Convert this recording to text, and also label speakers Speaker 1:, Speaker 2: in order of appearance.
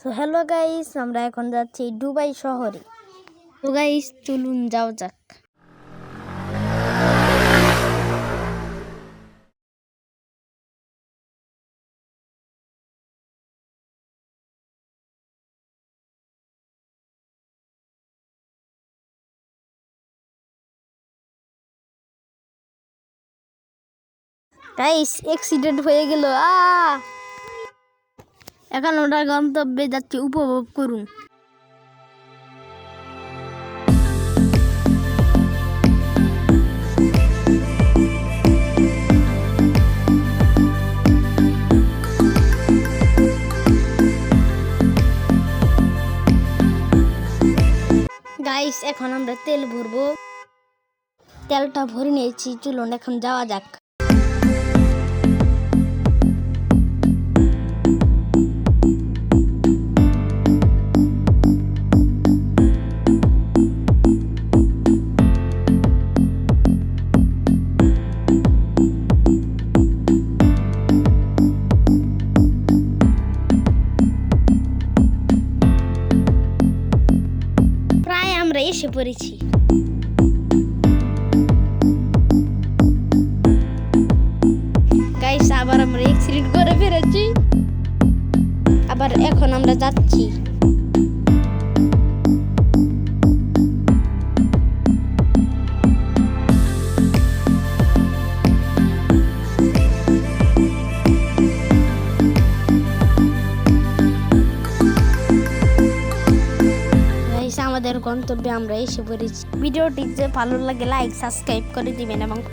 Speaker 1: তো hello guys আমরা এখন যাচ্ছি দুবাই শহরে। তো গাইস চলুন যাও যাক। গাইস অ্যাক্সিডেন্ট হয়ে গেল আ এখন ওটা গন্তব্যে যাচ্ছি, উপভোগ করুন। গাইস এখন আমরা তেল ভরবো। তেলটা ভরে নিয়েছি, চলুন এখন যাওয়া যাক। আমরা এসে পড়েছি। গাইস আবার আমরা এক্সিডেন্ট করে ফেরেছি আবার এখন আমরা যাচ্ছি। আমাদের গন্তব্যে আমরা এসে পড়েছি। ভিডিওটি যে ভালো লাগে লাইক সাবস্ক্রাইব করে দিবেন এবং